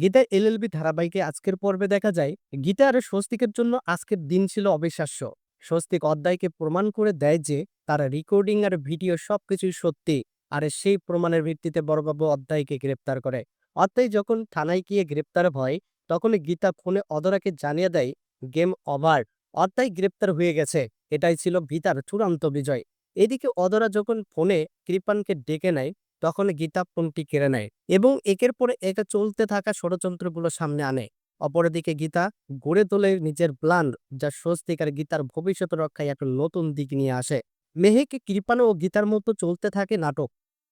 Gita LLB ধারাবাহিকে আজকের পর্বে দেখা যায় গীতা আর স্বস্তিকের জন্য আজকের দিন ছিল অবিশ্বাস্য। স্বস্তিক অধ্যায়কে প্রমাণ করে দেয় যে, তার রেকর্ডিং আর ভিডিও সবকিছুই সত্যি, আর সেই প্রমাণের ভিত্তিতে বড়বাবু অধ্যায়কে গ্রেপ্তার করে। অধ্যায় যখন থানায় গিয়ে গ্রেপ্তার হয়, তখন গীতা ফোনে অদরাকে জানিয়ে দেয়, গেম ওভার, অধ্যায় গ্রেপ্তার হয়ে গেছে, এটাই ছিল গীতার চূড়ান্ত বিজয়। এদিকে অদরা যখন ফোনে কৃপানকে ডেকে নেয় তখন গীতা ফোনটি কেড়ে নেয় এবং একের পরে একে চলতে থাকা ষড়যন্ত্রগুলো সামনে আনে। অপরদিকে গীতা গড়ে তোলে নিজের প্ল্যান যা স্বস্তিকার গীতার ভবিষ্যৎ রক্ষায় একটা নতুন দিক নিয়ে আসে। মেহেকে কৃপান ও গীতার মতো চলতে থাকে নাটক।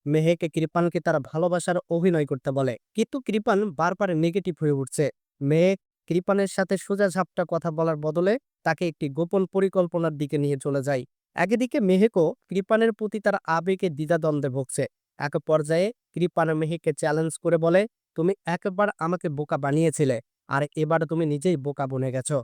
মেহেকে কৃপানকে তারা ভালোবাসার অভিনয় করতে বলে, কিন্তু কৃপান বারবার নেগেটিভ হয়ে উঠছে। মেহে কৃপানের সাথে সোজা ঝাপটা কথা বলার বদলে তাকে একটি গোপন পরিকল্পনার দিকে নিয়ে চলে যায়। একদিকে মেহেকও কৃপানের প্রতি তার আবেগে দ্বিধাদ্বন্দ্বে ভুগছে। এক পর্যায়ে কৃপান মেহেককে চ্যালেঞ্জ করে বলে, তুমি একবার আমাকে বোকা বানিয়েছিলে আর এবার তুমি নিজেই বোকা বনে গেছো।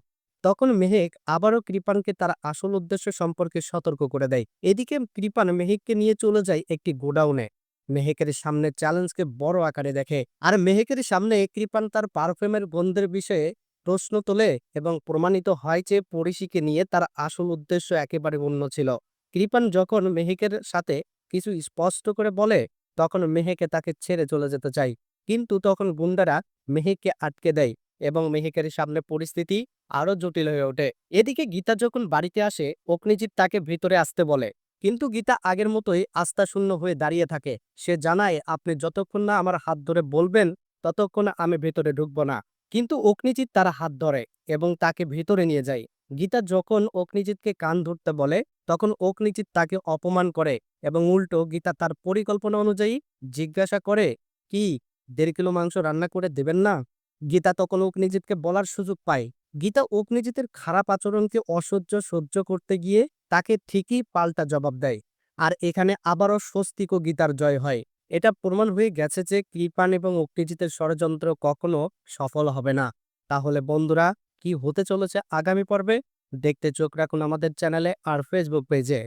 তখন মেহেক আবারও কৃপানকে তার আসল উদ্দেশ্য সম্পর্কে সতর্ক করে দেয়। এদিকে কৃপান মেহেককে নিয়ে চলে যায় একটি গোডাউনে। মেহেকের সামনে চ্যালেঞ্জকে বড় আকারে দেখে আর মেহেকের সামনে কৃপান তার পারফিউমের গন্ধের বিষয়ে প্রশ্ন তোলে এবং প্রমাণিত হয় যে পরিশিকে নিয়ে তার আসল উদ্দেশ্য একেবারে অন্য ছিল। কৃপান যখন মেহেকের সাথে কিছু স্পষ্ট করে বলে, তখন মেহেকে তাকে ছেড়ে চলে যেতে চায় কিন্তু তখন গুন্ডারা মেহেককে আটকে দেয় এবং মেহেকের সামনে পরিস্থিতি আরও জটিল হয়ে ওঠে। এদিকে গীতা যখন বাড়িতে আসে, অগ্নিজিৎ তাকে ভিতরে আসতে বলে। কিন্তু গীতা আগের মতোই আস্থাশূন্য হয়ে দাঁড়িয়ে থাকে। সে জানায়, আপনি যতক্ষণ না আমার হাত ধরে বলবেন, ততক্ষণ আমি ভেতরে ঢুকব না। কিন্তু অগ্নিজিৎ তার হাত ধরে এবং তাকে ভিতরে নিয়ে যায়। গীতা যখন অগ্নিজিৎকে কান ধরতে বলে, তখন অগ্নিজিৎ তাকে অপমান করে এবং উল্টো গীতা তার পরিকল্পনা অনুযায়ী জিজ্ঞাসা করে, কি, দেড় কিলো মাংস রান্না করে দেবেন না? গীতা তখন অগ্নিজিৎকে বলার সুযোগ পায়। গীতা অগ্নিজিতের খারাপ আচরণকে অসহ্য সহ্য করতে গিয়ে তাকে ঠিকই পাল্টা জবাব দেয়। আর এখানে আবারও স্বস্তিক ও গীতার জয় হয়। এটা প্রমাণ হয়ে গেছে যে কৃপান এবং অগ্নিজিতের ষড়যন্ত্র কখনো সফল হবে না। তাহলে বন্ধুরা কি হতে চলেছে আগামী পর্বে? দেখতে চোখ রাখুন আমাদের চ্যানেলে আর ফেসবুক পেজে